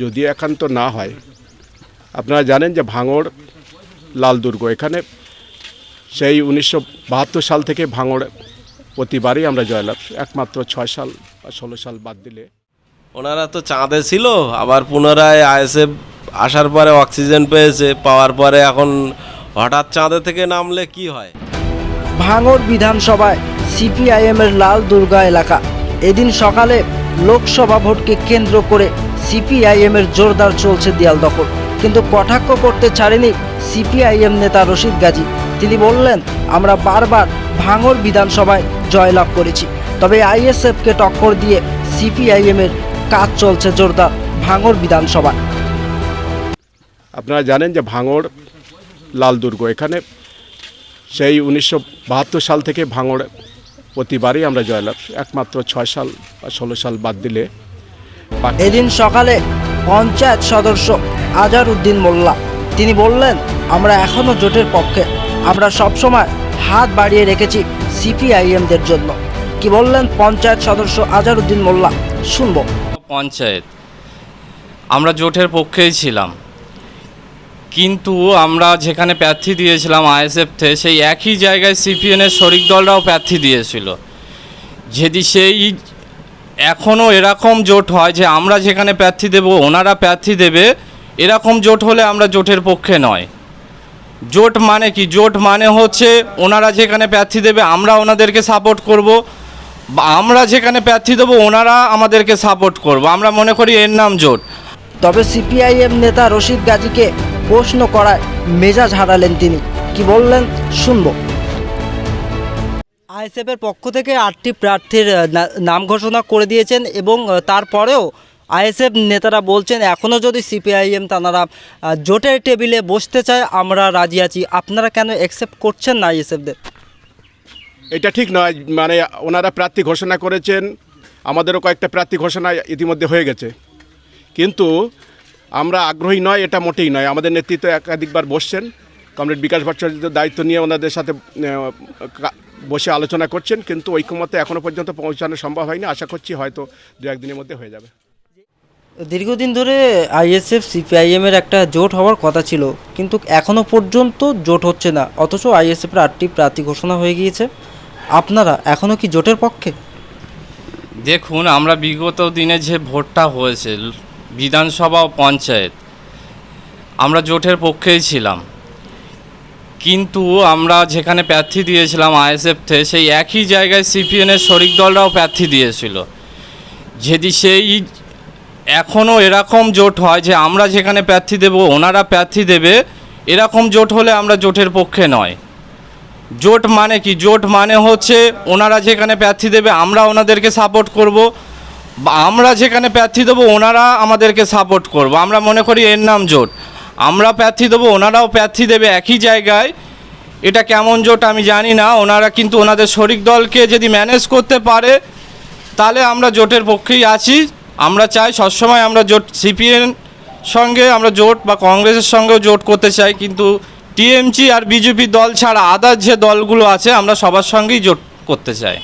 যদি একান্ত না হয়। আপনারা জানেন যে ভাঙড় লাল দুর্গ এখানে সেই উনিশশো বাহাত্তর সাল থেকে ভাঙড় প্রতিবারই আমরা জয়লাভ। একমাত্র ছয় সাল বা ষোলো সাল বাদ দিলে। ওনারা তো চাঁদে ছিল আবার পুনরায় আইএসএফ আসার পরে অক্সিজেন পেয়েছে পাওয়ার পরে এখন হঠাৎ চাঁদে থেকে নামলে কি হয়? ভাঙড় বিধানসভায় সিপিআইএমের লাল দুর্গা এলাকা। এদিন সকালে লোকসভা ভোটকে কেন্দ্র করে সিপিআইএমের জোরদার চলছে দেয়াল দখল। কিন্তু কটাক্ষ করতে ছাড়েনি সিপিআইএম নেতা রশিদ গাজী। তিনি বললেন, আমরা বারবার ভাঙর বিধানসভায় জয়লাভ করেছি। তবে আইএসএফকে টক্কর দিয়ে সিপিআইএমের কাজ চলছে জোরদার ভাঙর বিধানসভা আপনারা জানেন যে ভাঙড় লাল দুর্গ, এখানে সেই উনিশশো বাহাত্তর সাল থেকে ভাঙড় প্রতিবারই আমরা জয়লাভ। একমাত্র ছয় সাল বা ষোলো সাল বাদ দিলে এদিন সকালে পঞ্চায়েত সদস্য আজার উদ্দিন মোল্লা। তিনি বললেন আমরা এখনও জোটের পক্ষে। আমরা সবসময় হাত বাড়িয়ে রেখেছি সিপিআইএমদের জন্য। কি বললেন পঞ্চায়েত সদস্য আজার উদ্দিন মোল্লা? শুনব। পঞ্চায়েত আমরা জোটের পক্ষেই ছিলাম। কিন্তু আমরা যেখানে প্রার্থী দিয়েছিলাম আইএসএফ থেকে সেই একই জায়গায় সিপিএনের শরিক দলরাও প্রার্থী দিয়েছিল। যদি সেই এখনও এরকম জোট হয় যে আমরা যেখানে প্রার্থী দেব, ওনারা প্রার্থী দেবে, এরকম জোট হলে আমরা জোটের পক্ষে নয়। জোট মানে কি? জোট মানে হচ্ছে ওনারা যেখানে প্রার্থী দেবে, আমরা ওনাদেরকে সাপোর্ট করব। আমরা যেখানে প্রার্থী দেবো, ওনারা আমাদেরকে সাপোর্ট করব। আমরা মনে করি এর নাম জোট। তবে সিপিআইএম নেতা রশিদ গাজীকে প্রশ্ন করায় মেজাজ হারালেন তিনি। কি বললেন? শুনব। আইএসএফের পক্ষ থেকে আটটি প্রার্থীর নাম ঘোষণা করে দিয়েছেন এবং তারপরেও আইএসএফ নেতারা বলছেন এখনও যদি সিপিআইএম আহ, জোটের টেবিলে বসতে চায় আমরা রাজি আছি। আপনারা কেন অ্যাকসেপ্ট করছেন না আইএসএফদের এটা ঠিক নয়। মানে ওনারা প্রার্থী ঘোষণা করেছেন আমাদেরও কয়েকটা প্রার্থী ঘোষণা ইতিমধ্যে হয়ে গেছে। কিন্তু আমরা আগ্রহী নয় এটা মোটেই নয়। আমাদের নেতৃত্ব একাধিকবার বসছেন। কমরেড বিকাশ ভট্টাচার্যের দায়িত্ব নিয়ে ওনাদের সাথে বসে আলোচনা করছেন কিন্তু ঐক্যমতে এখনও পর্যন্ত পৌঁছানো সম্ভব হয়নি। আশা করছি হয়তো দু একদিনের মধ্যে হয়ে যাবে। দীর্ঘদিন ধরে আইএসএফ সিপিআইএমের একটা জোট হওয়ার কথা ছিল কিন্তু এখনও পর্যন্ত জোট হচ্ছে না। অথচ আইএসএফের আটটি প্রার্থী ঘোষণা হয়ে গিয়েছে। আপনারা এখনও কি জোটের পক্ষে? দেখুন আমরা বিগত দিনে যে ভোটটা হয়েছে বিধানসভা ও পঞ্চায়েত আমরা জোটের পক্ষেই ছিলাম। কিন্তু আমরা যেখানে প্রার্থী দিয়েছিলাম আইএসএফ থেকে সেই একই জায়গায় সিপিএনের শরিক দলরাও প্রার্থী দিয়েছিল। যদি সেই এখনও এরকম জোট হয় যে আমরা যেখানে প্রার্থী দেব, ওনারা প্রার্থী দেবে, এরকম জোট হলে আমরা জোটের পক্ষে নয়। জোট মানে কি? জোট মানে হচ্ছে ওনারা যেখানে প্রার্থী দেবে, আমরা ওনাদেরকে সাপোর্ট করব। আমরা যেখানে প্রার্থী দেবো, ওনারা আমাদেরকে সাপোর্ট করব। আমরা মনে করি এর নাম জোট। আমরা প্রার্থী দেবো, ওনারাও প্রার্থী দেবে একই জায়গায়। এটা কেমন জোট আমি জানি না, ওনারা কিন্তু ওনাদের শরিক দলকে যদি ম্যানেজ করতে পারে, তাহলে আমরা জোটের পক্ষেই আছি। আমরা চাই সবসময় আমরা জোট সিপিএম সঙ্গে, আমরা জোট বা কংগ্রেসের সঙ্গেও জোট করতে চাই, কিন্তু টিএমসি আর বিজেপি দল ছাড়া আদার যে দলগুলো আছে, আমরা সবার সঙ্গেই জোট করতে চাই।